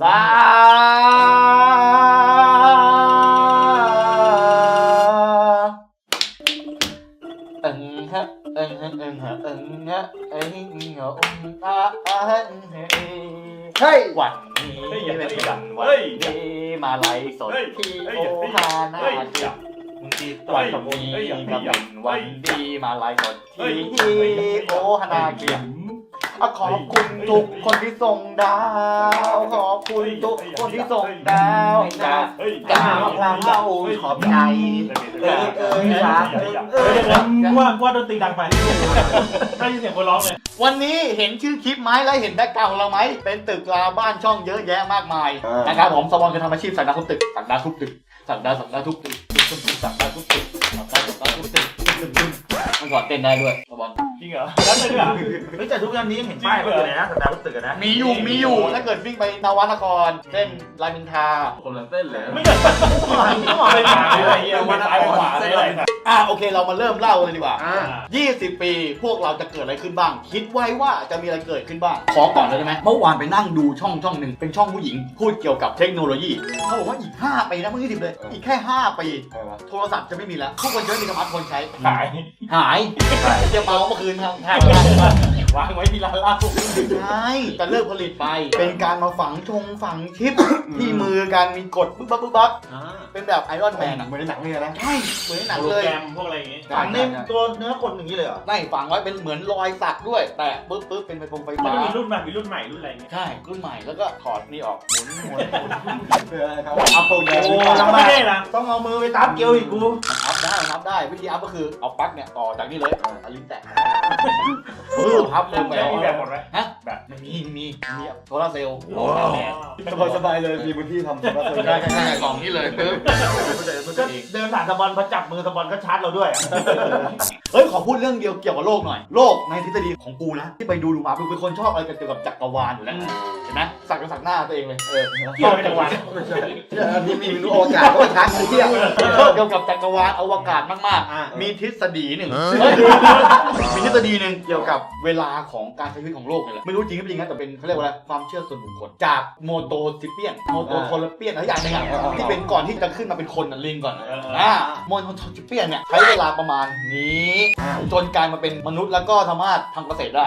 สาเอิงฮะเอิงฮะเอิงฮะเอิงฮะเอิงฮะองอาอาเอิงเฮ้เฮ้ยวันนี้เป็นวันวันดีมาไลฟ์สดที่โอฮานาจิมึงตีวันนี้ก็เป็นวันดีมาไลฟ์สดที่โอฮานาจิ อะขอบคุณทุกคนที่ส่งดาว ขอบคุณทุกคนที่ส่งดาวนะเฮ้ยดาวเราขอบใจเอ้ยเอ้ยรักเอ้ยเอ้ยว่าว่าดนตรีดังไปได้ยินเสียงคนร้องเลยวันนี้เห็นชื่อคลิปไหมและเห็นแบ็คกราวด์ของเราไหมเป็นตึกราบ้านช่องเยอะแยะมากมายนะครับผมสวอนคือทำอาชีพสักดาทุบตึกสักดาทุบตึกสักดาสักดาทุบตึกสักดาทุบตึกสักดาสักดาทุบตึกมันก่ อนเต้นได้ด้วยสวอนจริงเหรอแล้วเลยด้วยเฮ้ยแต่ทุกวันนี้ยังเห็นป้ายเขาอยู่เลยนะสัปดาห์พุธตึกอะนะมีอยู่มีอยู่ถ้าเกิดวิ่งไปนวนครเส้นรามอินทราคนละเส้นเลยไม่เกิดต้องเอาไปหาอะไรเงี้ยวันซ้ายขวาอะไร อะไรอะโอเคเรามาเริ่มเล่าเลยดีกว่า อ่า 20 ปีพวกเราจะเกิดอะไรขึ้นบ้าง คิดไว้ว่าจะมีอะไรเกิดขึ้นบ้าง ขอก่อนเลยได้ไหมเมื่อวานไปนั่งดูช่องช่องหนึ่งเป็นช่องผู้หญิง พูดเกี่ยวกับเทคโนโลยีเขาบอกว่าอีก 5 ปีนะมึงยี่สิบเลย อีกแค่ 5 ปีใช่ปะโทรศัพท์จะไม่มีแล้วทุกคนจะไม่มีสมาร์ทโฟนใช้ หาย หายจะเมาเมื่อคืนครับหาย วางไว้ที่ร้านเหล้าใช่จะเลิกผลิตไปเป็นการมาฝังชงฝังชิปที่มือกันมีกดปึ๊บปั๊บปึ๊บปั๊บเป็นแบบไอรอนแมนอะเหมือนในหนังเลยนะใช่เหมือนในหนังโปรเลยแกรมพวกอะไรอย่างงี้ ฝังในตัวเนื้อคนอย่างนี้เลยเหรอไม่ฝังไว้เป็นเหมือนรอยสักด้วย แต่ปึ๊บปึ๊บเป็นไฟฟงไฟมันฟ้ามีรุ่นใหม่มีรุ่นใหม่รุ่นอะไรอย่างงี้ใช่รุ่นใหม่แล้วก็ถอดนี่ออกหมุนหมุนหมุนเพื่อให้เขาอัพโปรแกรมโอ้จำไม่ได้นะต้องเอามือไปตามเกลียวอีกกูมันอัพ ได้มันอัพได้วิธีอัพก็คือเอาปลั๊กเนี่ยต่อจากนี่เลยเอาลิ้นแตะปึ๊บอัพเลยไปแล้วมีแบบหมดไหมฮะแบบไม่มีมีมีโซลาร์เซลล์สบายสบายเลยมีพื้นที่ทำสบายสบายใช่ใช่ใช่กล่องนี่เลยปึ๊บก็เดินผ่านสะบอลพอจับมือสะบอลก็ชาร์จเราด้วยอะเฮ้ยขอพูดเรื่องเดียวเกี่ยวกับโลกหน่อยโลกในทฤษฎีของกูนะที่ไปดูดูมากูเป็นคนชอบอะไรเกี่ยวกับจักรวาลอยู่แล้วเห็นไหมสักก็สักหน้าตัวเองเลยเออเกี่ยวกับจังหวัดอันนี้มีมนุษย์อวกาศก็มาทักเที่ยวเกี่ยวกับจักรวาลอวกาศมากอ่าๆมีทฤษฎีหนึ่งมีทฤษฎีหนึ่งเกี่ยวกับเวลาของการใช้ชีวิตของโลกนี่แหละไม่รู้จริงหรือไม่จริงนะแต่เป็นเขาเรียกว่าอะไรความเชื่อส่วนบุคคลจากโมโตซิเปียนโมโตโทลเปียนอะไรอย่างหนึงอะที่เป็นก่อนที่จะขึ้นมาเป็นคนน่ะลิงก่อนอะอ่าโมโตโทลเปียนเนี่ยใช้เวลาประมาณนี้ จนกลายมาเป็นมนุษย์แล้วก็สามารถทำเกษตรได้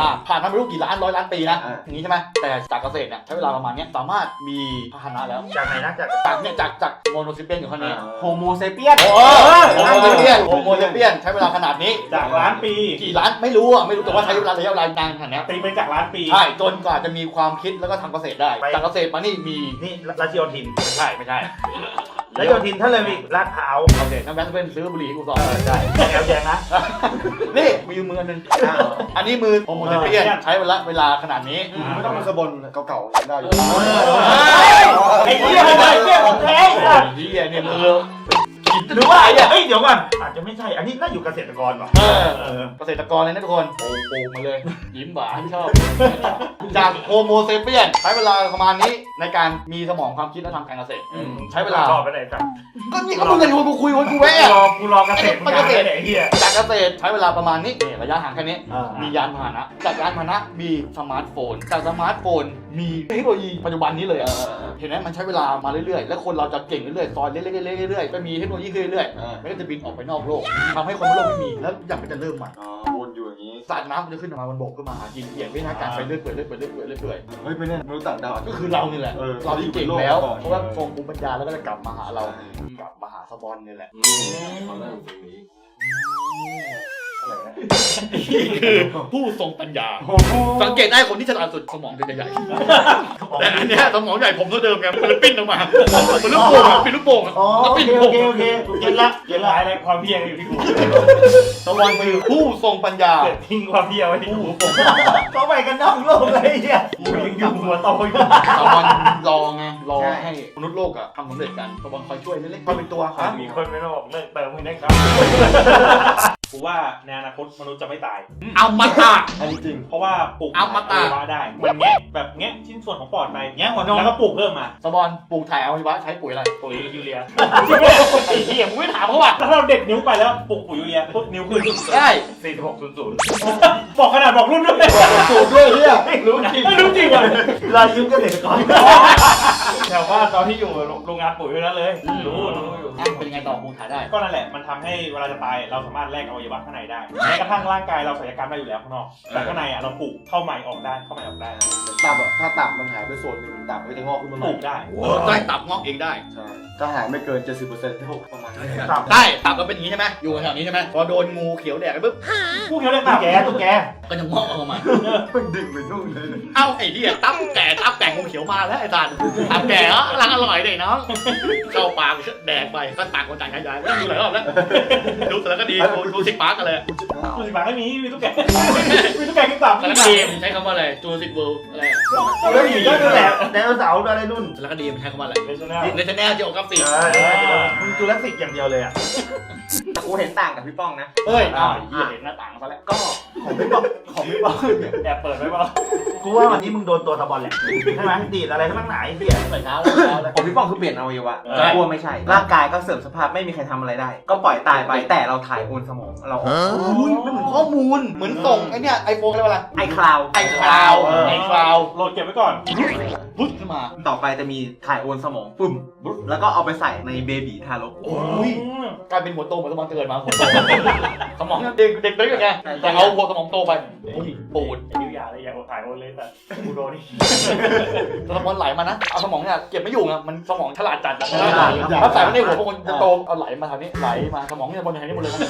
อ่าผ่านมาไม่รู้กี่ล้านร้อยล้านปีนะอย่างนี้ใช่ไหมแต่จากเกษตรเนี่ยใช้เวลาประมาณเนี้ยสามารถมีพาหนะแล้วจากไหนนะจาก จากเนี่ยจากจากโมโนซิเปียนอยู่ข้างนี้ โฮโมเซเปียน โอ้โมโนซิเปียนโมโนซิเปียนใช้เวลาขนาดนี้ จากล้านปีกี่ล้านไม่รู้อะไม่รู้แต่ว่าใช้เวลาระยะเวลานานขนาดนี้ตีไปจากล้านปี ใช่จนกว่าจะมีความคิดแล้วก็ทำเกษตรได้จากเกษตรมานี่มีนี่ราชโยธินไม่ใช่ไม่ใช่ราชโยธินถ้าเลยมีลาดพร้าวโอเคน้ำแบงค์เป็นซื้อบุหรี่ให้กูสองใช่แถวแยงนะ นี่มีมืออันหนึงอันนี้มือโมโนซิเปียนใช้เวลาเวลาขนาดนี้ ไม่ต้องเป็นสบนเก่าๆได้อยู่ ไอ้เหี้ยไอ้เหี้ยของแท้เฮียเนี่ยมือ หรือว่าไอ้เนี่ยเฮ้ยเดี๋ยวก่อนอาจจะไม่ใช่ อันนี้น่าอยู่เกษตรกรว่ะเออ เออเกษตรกรเลยนะทุกคนโอ้โหมาเลย ยิ้มหวานชอบ จากโฮโมเซเปียนใช้เวลาประมาณนี้ในการมีสมองความคิดและทำการเกษตรใช้เวลารอไปไหนครับก็นี่ก็มึงจะชวนกูคุยวันกูแวะ รอกูรอเกษตรมึงนานเลยเนี่ยไอ้เหี้ยจากเกษตรใช้เวลาประมาณนี้นี่ระยะห่างแค่นี้ อ่ามีมียานพาหนะ จากยานพาหนะมีสมาร์ทโฟน จากสมาร์ทโฟนมีเทคโนโลยีปัจจุบันนี้เลยอะเห็นไหมมันใช้เวลามาเรื่อยๆ แล้วคนเราจะเก่งเรื่อยๆซอยเรื่อยๆเรื่อยๆก็มีเทคโนโลยีขึ้นเรื่อยๆมันก็จะบินออกไปนอกโลกทำให้คนบนโลกไม่มีแล้วอย่างมันจะเริ่มใหม่อ๋อวนอยู่อย่างนี้สารน้ำมันจะขึ้นมาบนบกขึ้นมาหากินเปลี่ยนวิธีการไปเรื่อยๆเปื่อยเรื่อยๆเปื่อยเรื่อยๆเรื่อยๆเปื่อยเฮ้ยไม่แน่มนุษย์ต่างดาว ก็คือเรานี่แหละเออเราที่เก่งแล้วเพราะว่าทรงภูมิปัญญาแล้วก็จะกลับมาหาเรากลับมาหาสปอนนี่แหละเขาเริ่มตรงนี้ คือผู้ทรงปัญญา สังเกตได้คนที่ฉลาดสุดสมองจะใหญ่แต่อันเนี้ยสมองใหญ่ผมเท่าเดิมไงมันเลยปิ้นออกมาเป็นลูกโป่งอะเป็นลูกโป่งอะอ๋อแล้วโอปิ้นเคโอโป่งเคโอเคกูเก็ตละเก็ตละหายเลยความเพียรอยู่ที่กูสวอนคือผู้ทรงปัญญา เกิดทิ้งความเพียรไว้ที่กูเขาไปกันนอกโลกเลยไอ้เหี้ยกูยังอยู่หัวโตอยู่สวอนรอไงรอใช่ให้มนุษย์โลกอะทำสำเร็จกันสวอนคอยช่วยเล็กๆคอยเป็นตัวครับ มีคนไม่ต้องบอกเลิกเติมมึงนะครับ กูว่าในอนาคตมนุษย์จะไม่ตาย เอามาตะอันนี้จริง เพราะว่าปลูกเอามาตาอวัยวะได้เหมือนแงะแบบแงะชิ้นส่วนของปอดไปแงะหมดแล้วก็ปลูกเพิ่มมาสบอนปลูกถ่ายอวัยวะใช้ปุ๋ยอะไร ปุ๋ยยูเรียไอ้เหี้ยมึงไม่ถามเขาว่ะแล้วเราเด็ดนิ้วไปแล้วปลูกปุ๋ยยูเรียปุ๊บนิ้วขึ้นได้สี่สิบหกศูนย์ศูนย์บอกขนาดบอกรุ่นด้วยสูตรด้วยเฮียรู้จริงไม่รู้จริงว่ะรายยืมเกษตรกรแถวบ้านตอนที่อยู่โรงงานปุ๋ยนั่นเลยรู้รู้อยู่ อะเป็นยังไง ต่อปลูกถ่ายได้ ก็นั่นแหละมันทำให้เวลาจะตายเราสามารถแลกอวัยวะข้างในได้แม้กระทั่งร่างกายเราศัลยกรรมได้อยู่แล้วข้างนอกแต่ข้างในอะเราปลูกเข้าใหม่ออกได้เข้าใหม่ออกได้นะตับอะถ้าตับมันหายไปส่วนหนึ่งตับก็จะงอกขึ้นมาใหปม่ลูกได้ได้ตับงอกเองได้ ใช่ถ้าหายไม่เกิน 70%ที่ประมาณนั้นตับได้ตับก็เป็นอย่างนี้ใช่ไหมอยู่แถวนี้ใช่ไหมพอโดนงูเขียวแดกไปปุ๊บพวกเขาเรียกตุ๊ตักบแกตุ๊กแกก็จะงอกออกมาเป็นดิ่งไปนู่นเลย เอ้าไอ้เหี้ยตับแก่ตับแก่งูเขียวมาแล้วไอ้ตาลตับแก่เหรอกำลังอร่อยเลยน้องเข้าปากแดกไปก็ต่างคนต่างขยายไม่ต้องดูหลายรอบแล้ว ดูแต่ละก็ดีดูดูสิปาร์กกันเลยดูสิบาไม่มีมีตุ๊กแกมีตุ๊กแกกินตับแต่ละก็ดีมันใช้คำว่าอะไรจูสิกเวิลด์อะไรเรื่องนี้ก็คือแหละไดโนเสาร์อะไรนู่นแต่ละก็ดีมันใช้คำว่าอะไรเลชแนล ในชแนลเจียวกับสี่มึงจูราสสิกอย่างเดียวเลยอะ กูเห็นต่างกับพี่ป้องนะ เฮ้ยอ้าวไอ้เหี้ยเห็นหน้าต่างซะแล้ว ก็ของพี่ป้องของพี่ป้องเนี่ยแอบเปิดไว้เปล่ากูว่าวันนี้มึงโดนตัวตะบอลแหละใช่ไหมดีดอะไรทั้งหลายเหี้ยใส่เท้าแล้วเท้าแล้วของพี่ป้องคือเปลี่ยนอวัยวะใช่ กลัวไม่ใช่ ร่างกายก็เสื่อมสภาพไม่มีใครทำอะไรได้ ก็ปล่อยตายไปแต่เราถ่ายโอนสมองเราออกอุ้ยมันเหมือนข้อมูล เหมือนส่งไอ้เนี่ยไอโฟนอะไรวะไอคลาวไอคลาวไอคลาวโหลดเก็บไว้ก่อนปุ๊บขึ้นมา ต่อไปจะมีถ่ายโอนสมองปึ้ม แล้วก็เอาไปใส่ในเบบีทารกโอ้ย กลายเป็นหัวโตเหมือนสมองเกิดมาหัวโตสมองเด็กเด็กเล็กยังไงแต่เอาหัวสมองโตไปโอ้ยปูดไอ้นิ้วยาเลยอย่าเอาถ่ายโอนเลยแต่กูโดนนี่สมองไหลมานะเอาสมองเนี่ยเก็บไม่อยู่ไงมันสมองฉลาดจัดอะฉลาดจัดถ้าใส่ไว้ในหัวพวกคนจะโตเอาไหลมาทางนี้ไหลมาสมองเนี่ยบนทางนี้หมดเลยนะ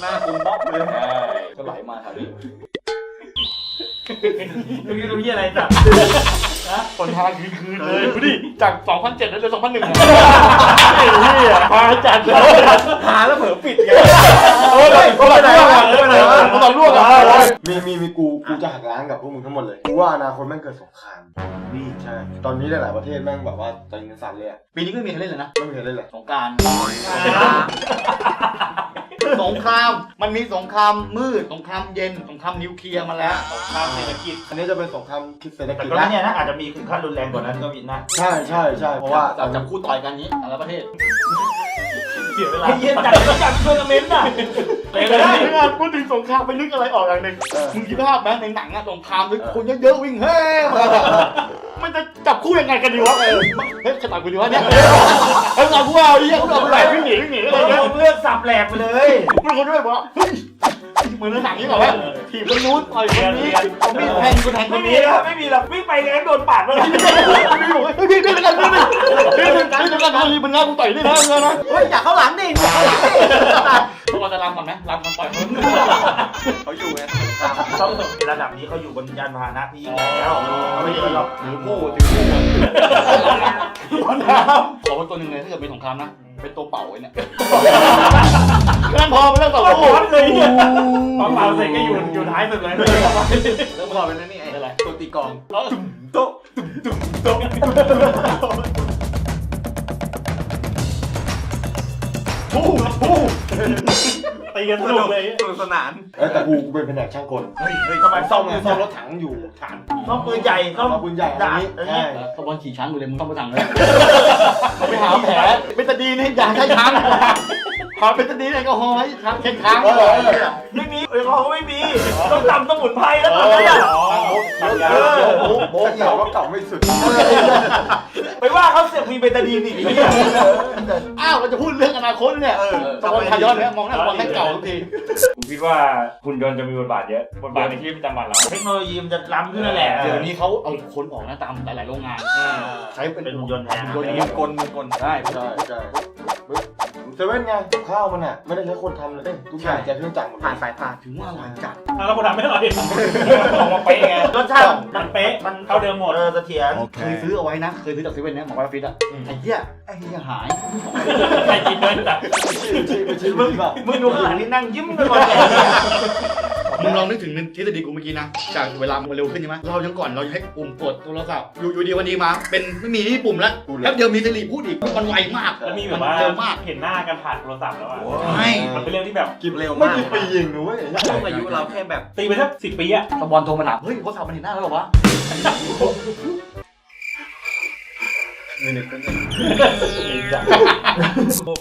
หน้าคุณบ๊อบเลยใช่ก็ไหลมาทางนี้มึงรู้ยี่อะไรจ้ะ คนทางคืนคืนเลยดูดิจาก 2007แล้วเหลือ2001อะไอ้เหี้ยมาจัดเลยหาแล้วเผลอปิดไงโอ้ยคนละร่วงอะคนละร่วงอะมีมีมีกูกูจะหักล้างกับพวกมึงทั้งหมดเลยกูว่าอนาคตแม่งเกิดสงครามนี่ใช่ตอนนี้หลายๆประเทศแม่งแบบว่าใจเงินสั่นเลยอะปีนี้ก็ไม่มีใครเล่นเลยนะไม่มีใครเล่นเลยสงกราร สงคราม มันมีสงครามมืด สงครามเย็น สงครามนิวเคลียร์มาแล้วข้ามเศรษฐกิจอันนี้จะเป็นสงครามคิดเศรษฐแต่กิจก็แล้วเนี่ยนะอาจจะมีถึงขั้นรุนแรงกว่านั้นก็มีนะใช่ใช่ใช่เพราะว่าจับจับคู่ต่อยกันนี้แต่ละประเทศเสียเวลาไอ้เหี้ยจัดจัดทัวร์นาเมนต์อะเลยไม่เลได้ยไม่ได้พูดถึงสงครามไปนึกอะไรออกอย่างหนึ่งเออมึงคิดภาพไหมในหนังอะสงครามด้วยคนเยอะๆวิ่งเฮ้ยมา มันจะจับคู่ยังไงกันดีวะเออเฮ้ยจะตัดกูดีวะเนี่ยเฮ้ยเอาคู่เอาดิเอาคู่เอาไปไหนวิ่งหนีวิ่งหนีอะไรเงี้ยเลือกสับแหลกไปเลย มันคนด้วยบอกว่าเฮ้ยเหมือนในหนังนี่เหรอวะถีบคนนู้นต่อยคนนี้เอามีดแทงคนแทงคไม่นมีนี้หรอกไม่มีหรอกวิ่งไปแล้วโดนปาดไปเลยพี่บอกเฮ้ยพี่พี่เป็นกันพี่พี่พี่เป็นกันพี่เป็นกันพี่เป็นงานกูต่อยนี่นะเงินนะ เฮ้ยอยากเข้าหลังดิอยากเข้าหลังดิพวก เราจะรำก่อนไหมรำกันต่อยมึงเขาอยู่ไงต้องระดับนี้เขาอยู่บนยานพาหนะที่ยิ่งใหญ่แล้วเขาไม่เดินหรอกถือคู่ถือคู่ขอเป็นตัวหนึ่งเลยถ้าเกิดเป็นสงครามนะเป็นตัวเป่าไอ้เนี่ยนั่นพอไม่ต้องต่อก็สู้ร้อนเลยเนี่ยพอเป่าเสร็จก็อยู่อยู่ท้ายสุดเลยเริ่มก่อนเป็นนั่นนี่ไอ้อะไรตัวตีกลองตี กันสนุกเลยสนุกสนานเอ้ยแต่กูกูเป็นแผนกช่างกลเฮ้ยเฮ้ยสมัยซ่อมไงซ่อมรถถังอยู่ฐานซ่อมปืนใหญ่ซ่อมปืนใหญ่อันดาบนี้ใช่ขบวนขี่ช้างอยู่เลยมึงต้องไปทางเลยเขาไปหาแผลเปตดีนี่อย่าใช้ช้างขอเป็นตะดีแอลกอฮอล์ให้ช้างเช็ดช้างเออเออเออไม่มีเออเขาไม่มี ต้องตำสมุนไพรแล้วตอนนี้อ๋อเออโบ๊ะโบ๊ะเก่าก็เก่าไม่สุด ว่าเขาเสียมีเบตาดีนอีกนี่อ้าวเราจะพูดเรื่องอนาคตเนี่ยตะวันทายอนเนี่ยมองหน้าตะวันแม่งเก่าทุกทีผมคิดว่าหุ่นยนต์จะมีบทบาทเยอะบทบาทในชีวิตประจำวันเราเทคโนโลยีมันจะล้ำขึ้นนั่นแหละเดี๋ยวนี้เขาเอาคนออกนะตามหลายๆโรงงานใช้เป็นเป็นหุ่นยนต์แทนหุ่นยนต์มีนี้กลมีกลได้ใช่ใช่ เซเว่นไงกับข้าวมันอะไม่ได้ใช้คนทำเลยเอ้ยทุกอย่างใช้เครื่องจักรหมดผ่านสายตาถึงว่าอร่อยจัด อะเราคนทำไม่อร่อยออกมาเป๊ะไงรสชาติมันเป๊ะมันเท่าเดิมหมดเออเสถียรเคยซื้อเอาไว้นะ เคยซื้อจากเซเว่นเนี่ยหมอกราฟิตอะไอ้เหี้ยไอ้เหี้ยหายใครกินด้วยแต่ไม่ใช่ไม่ใช่ไม่ใช่เปล่ามึงดูข้างหลังนี่นั่งยิ้มกันหมดเลย มมึงลองนึกถึงทฤษฎีกูเมื่อกี้นะ จากเวลามันเร็วขึ้นใช่ไหมเรายังก่อนเราให้ปุ่มกดโทรศัพท์อยู่อยู่ดีวันดีมา เป็นไม่มีที่ปุ่มแล้วแป๊บเดียวมีสิริพูดอีกมันไวมากแล้วมีแบบว่าเร็วมากเห็นหน้ากันผ่านโทรศัพท์แล้วอะใช่มันเป็นเรื่องที่แบบกิบเร็วไม่มากกี่ปีเองนะเว้ยช่วงอายุเราแค่แบบตีไปสักสิบปีอะตะบอลโทรมาถามเฮ้ยโทรศัพท์มันเห็นหน้าแล้วเหรอวะ นี่นี่เป็น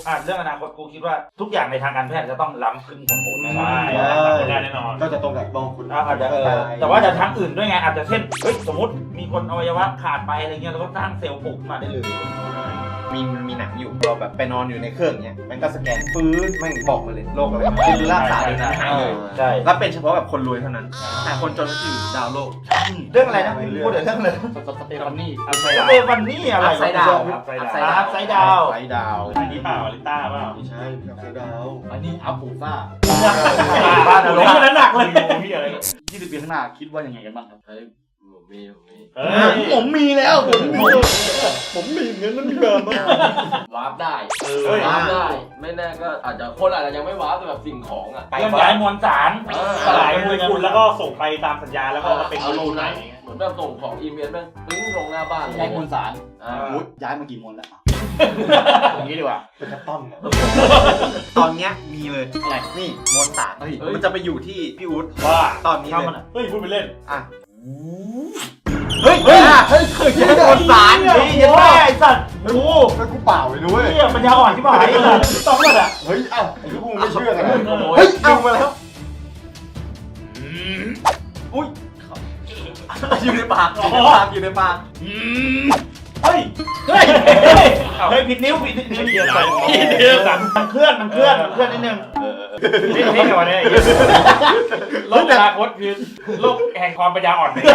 อ่านเรื่องอนาคตกูคิดว่าทุกอย่างในทางการแพทย์จะต้องล้ำขึ้นของผมแน่นอนใช่ ไม่ได้แน่นอน ก็จะตรงกับบ้องคุณอะอาจจะเออแต่ว่าจะทางอื่นด้วยไงอาจจะเช่นเฮ้ยสมมติมีคนอวัยวะขาดไปอะไรเงี้ยเราก็สร้างเซลล์ปลูกขึ้นมาได้เลย มีมีหนังอยู่เราแบบไปนอนอยู่ในเครื่องเนี้ยมันก็สแกนฟื้นมันบอกมาเลยโรคอะไรมาคือรักษาเลยนะหายเลยใช่แล้วเป็นเฉพาะแบบคนรวยเท่านั้นแต่คนจนก็จะอยู่ดาวโลกเรื่องอะไรนะพูดถึงเรื่องเลยสเตฟานี่อัพไซเอด์วันนี้อะไรอัพไซด์ดาวอัพไซด์อัพดาวไซด์อัพไซด์ดาวไซดาวอันนี้เปล่าอลิต้าเปล่าไม่ใช่กับเสือดาวอันนี้อัพปูซ่าบ้านนรกนี่มันหนักเลยพี่อะไร20ปีข้างหน้าคิดว่ายังไงกันบ้างครับ เฮ้ยผมมีแล้ว ผมมีผมมีเงินนั้นมีแบบมั้งวาร์ปได้เออวาร์ปได้ ไม่แน่ก็อาจจะคนอาจจะยังไม่วาร์ปแต่แบบสิ่งของอะเคลื่อนย้ายมวลสารสลายโมเลกุลแล้วก็ส่งไปตามสัญญาแล้วก็มาเป็นโมเลกุลใหม่อย่างเงี้ยเหมือนแบบส่งของอีเมลแม่งปึ้งลงหน้าบ้านแยกมวลสารอ่าอุ๊ยย้ายมากี่มวลแล้วอย่างนี้ดีกว่าเป็นกระต้อมอะตอนเนี้ยมีเลยอะไรนี่มวลสารเฮ้ยมันจะไปอยู่ที่พี่อุ๊ดว่าตอนนี้เข้าเลมายหน่อยเฮ้ยพูดไปเล่นอะ เฮ้ยเฮ้ยเฮ้ยคือแค่มวลสารเฮ้ยันแม่ไอ้สัตว์โอ้โหแล้วกูเปล่าเลยด้วยเฮียปัญญาอ่อนที่บ่ายต้องเลยอะเฮ้ยเอ้าไอ้พวกมึงไม่เชื่อกันเฮ้ยเอามาแล้วอุ้ยู่ในปากอยู่ในปากอยู่ในปากเฮ้ย เฮ้ย เฮ้ยผิดนิ้วผิดนิ้วเกียร์อะไรเดียวมันเคลื่อนมันเคลื่อนมันเคลื่อนนิดนึง นี่นี่ไงวันนี้โลกอนาคตคือโลกแห่งความปัญญาอ่อนเนี่ย